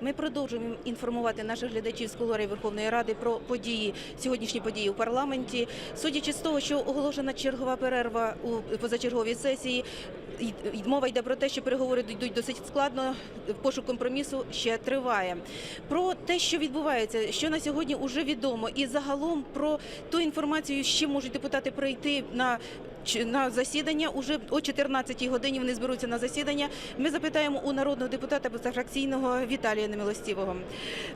Ми продовжуємо інформувати наших глядачів з кулуарів Верховної Ради про події, сьогоднішні події у парламенті. Судячи з того, що оголошена чергова перерва у позачерговій сесії, мова йде про те, що переговори йдуть досить складно. Пошук компромісу ще триває. Про те, що відбувається, що на сьогодні вже відомо, і загалом про ту інформацію, ще можуть депутати прийти на на засідання. Уже о 14-й годині вони зберуться на засідання. Ми запитаємо у народного депутата позафракційного Віталія Немилостівого.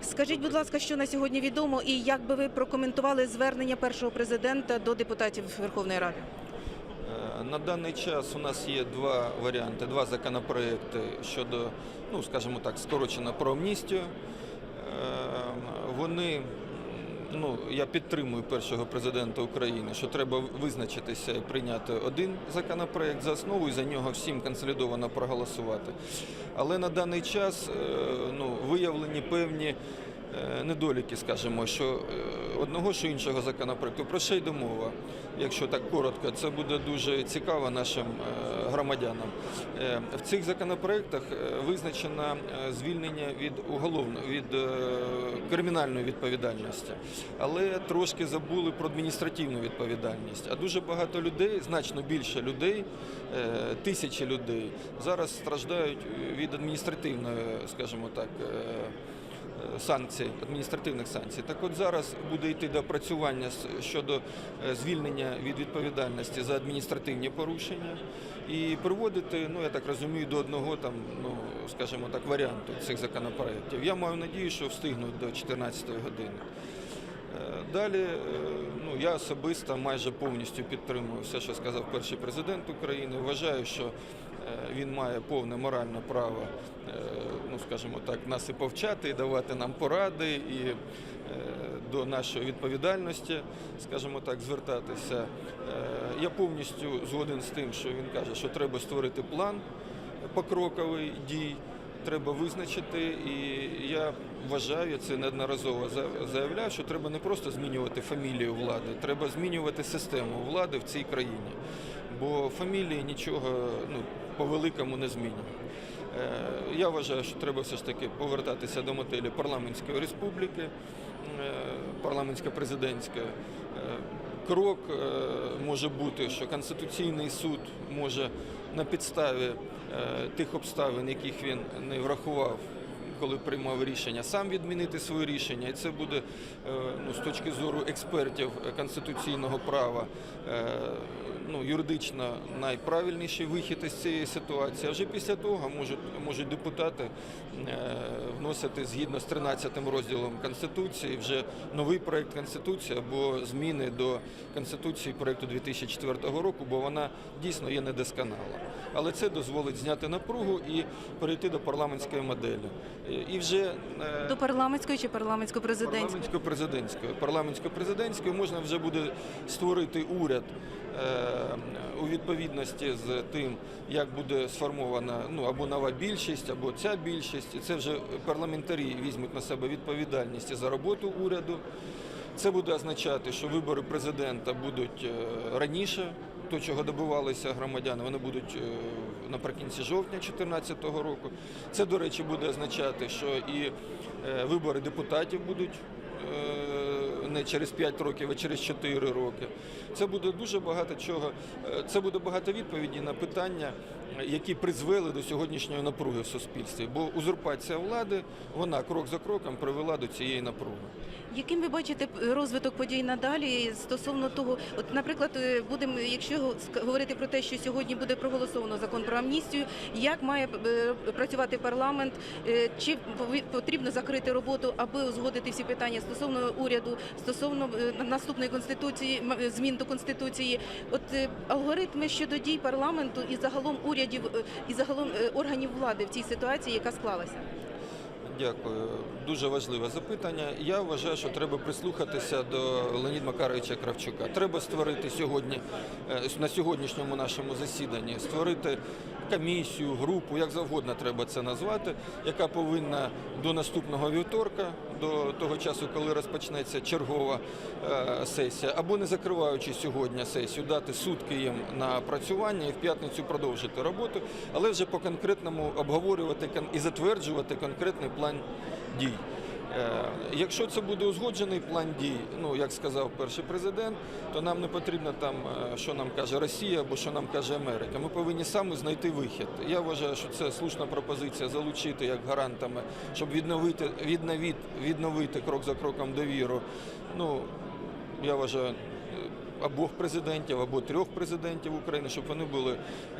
Скажіть, будь ласка, що на сьогодні відомо, і як би ви прокоментували звернення першого президента до депутатів Верховної Ради? Е, На даний час у нас є два варіанти, два законопроекти щодо, ну скажімо так, скорочено про амністію. Е, Вони, ну я підтримую першого президента України, що треба визначитися і прийняти один законопроект за основу і за нього всім консолідовано проголосувати. Але на даний час е, ну, виявлені певні недоліки, скажімо, що е, одного що іншого законопроекту. Про що йде мова? Якщо так коротко, це буде дуже цікаво нашим е, громадянам. Е, В цих законопроектах е, визначено е, звільнення від уголовної від е, кримінальної відповідальності, але трошки забули про адміністративну відповідальність. А дуже багато людей, значно більше людей, е, тисячі людей зараз страждають від адміністративної, скажімо так. Санкцій, адміністративних санкцій. Так от зараз буде йти допрацювання щодо е, звільнення від відповідальності за адміністративні порушення і приводити, ну я так розумію, до одного там, ну скажімо так, варіанту цих законопроєктів. Я маю надію, що встигнуть до 14-ї години. Е, Далі, е, ну я особисто майже повністю підтримую все, що сказав перший президент України. Вважаю, що він має повне моральне право, скажімо так, нас і повчати, і давати нам поради, і е, до нашої відповідальності, скажімо так, звертатися. Е, Я повністю згоден з тим, що він каже, що треба створити план покроковий дій. Треба визначити, і я вважаю, це неодноразово за- заявляв, що треба не просто змінювати фамілію влади, треба змінювати систему влади в цій країні. Бо фамілії нічого ну, по великому не змінюють. Е, Я вважаю, що треба все ж таки повертатися до моделі парламентської республіки, е, парламентсько-президентська. Е, Крок може бути, що Конституційний суд може на підставі тих обставин, яких він не врахував, коли приймав рішення, сам відмінити своє рішення. І це буде ну, з точки зору експертів конституційного права ну, юридично найправильніший вихід із цієї ситуації. А вже після того можуть, можуть депутати е, вносити згідно з 13 розділом Конституції вже новий проект Конституції або зміни до Конституції проекту 2004 року, бо вона дійсно є недосконала. Але це дозволить зняти напругу і перейти до парламентської моделі. І- І вже е, До парламентської чи парламентсько-президентської? Парламентсько-президентською. Парламентсько-президентською можна вже буде створити уряд е, у відповідності з тим, як буде сформована ну або нова більшість, або ця більшість. І це вже парламентарі візьмуть на себе відповідальність за роботу уряду. Це буде означати, що вибори президента будуть е, раніше, то чого добивалися громадяни, вони будуть е, наприкінці жовтня 2014 року. Це, до речі, буде означати, що і е, вибори депутатів будуть е, не через 5 років, а через 4 роки. Це буде дуже багато чого. е, Це буде багато відповідей на питання, які призвели до сьогоднішньої напруги в суспільстві. Бо узурпація влади, вона крок за кроком привела до цієї напруги. Яким ви бачите розвиток подій надалі стосовно того, от, наприклад, е, будемо, якщо говорити про те, що сьогодні буде проголосовано закон про амністію, як має е, працювати парламент, е, чи потрібно закрити роботу, аби узгодити всі питання стосовно уряду, стосовно наступної конституції, змін до конституції, от алгоритми щодо дій парламенту і загалом урядів і загалом органів влади в цій ситуації, яка склалася. Дякую. Дуже важливе запитання. Я вважаю, що треба прислухатися до Леоніда Макаровича Кравчука. Треба створити сьогодні е, на сьогоднішньому нашому засіданні створити комісію, групу, як завгодно треба це назвати, яка повинна до наступного вівторка, до того часу, коли розпочнеться чергова е, сесія, або не закриваючи сьогодні сесію, дати сутки їм на працювання і в п'ятницю продовжити роботу, але вже по конкретному обговорювати і затверджувати конкретний план дій. Е, Якщо це буде узгоджений план дій, ну як сказав перший президент, то нам не потрібно там, е, що нам каже Росія або що нам каже Америка. Ми повинні саме знайти вихід. Я вважаю, що це слушна пропозиція залучити як гарантами, щоб відновити відновити, відновити крок за кроком довіру. Ну я вважаю. Обох президентів або трьох президентів України, щоб вони були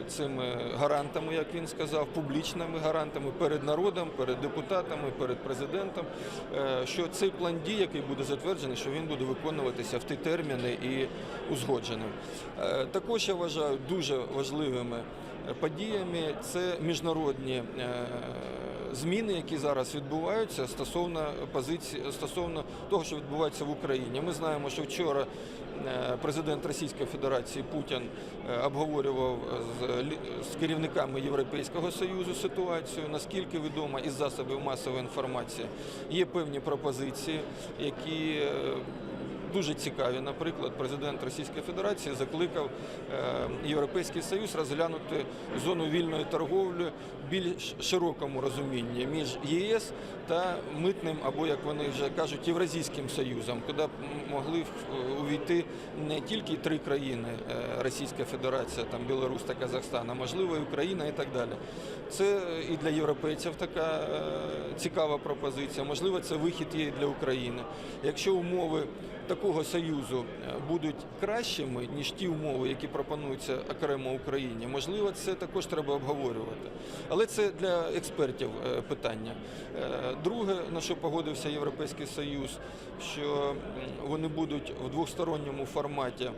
цими гарантами, як він сказав, публічними гарантами перед народом, перед депутатами, перед президентом. е, Що цей план дій, який буде затверджений, що він буде виконуватися в ті терміни і узгодженим. Е, Також я вважаю дуже важливими подіями це міжнародні е, зміни, які зараз відбуваються стосовно позиції стосовно того, що відбувається в Україні. Ми знаємо, що вчора президент Російської Федерації Путін е, обговорював з керівниками Європейського союзу ситуацію. Наскільки відомо із засобів масової інформації є певні пропозиції, які е, Дуже цікаві, наприклад, президент Російської Федерації закликав е, Європейський Союз розглянути зону вільної торговлі більш широкому розумінні між ЄС та митним, або як вони вже кажуть, Євразійським Союзом, куди могли увійти не тільки три країни е, Російська Федерація, там Білорусь та Казахстан, а можливо і Україна і так далі. Це і для європейців така е, цікава пропозиція. Можливо, це вихід є і для України. Якщо умови такого союзу е, будуть кращими ніж ті умови, які пропонуються окремо Україні, можливо, це також треба обговорювати. Але це для експертів е, питання. Е, Друге, на що погодився Європейський Союз, що вони будуть в двосторонньому форматі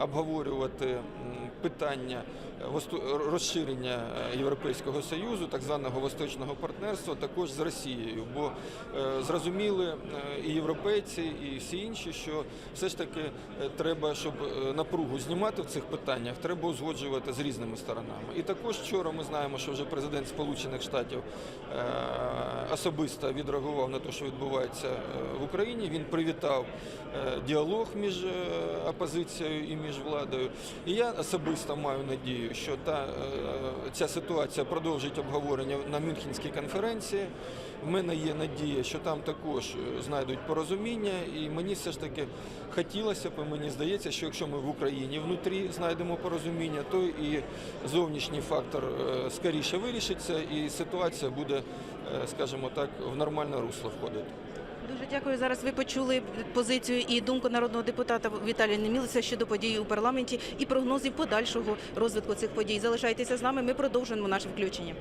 обговорювати питання розширення е, Європейського Союзу, так званого восточного партнерства, також з Росією. Бо е, зрозуміли е, і європейці, і всі інші, що все ж таки треба, щоб напругу знімати в цих питаннях, треба узгоджувати з різними сторонами. І також вчора ми знаємо, що вже президент Сполучених Штатів особисто відреагував на те, що відбувається в Україні. Він привітав діалог між опозицією і між владою. І я особисто маю надію, що та, е, ця ситуація продовжить обговорення на Мюнхенській конференції. В мене є надія, що там також е, знайдуть порозуміння, і мені все ж таки хотілося б, мені здається, що якщо ми в Україні внутрі знайдемо порозуміння, то і зовнішній фактор е, скоріше вирішиться, і ситуація буде, скажімо так, в нормальне русло входити. Дуже дякую. Зараз ви почули позицію і думку народного депутата Віталія Немілиця щодо подій у парламенті і прогнозів подальшого розвитку цих подій. Залишайтеся з нами. Ми продовжуємо наше включення.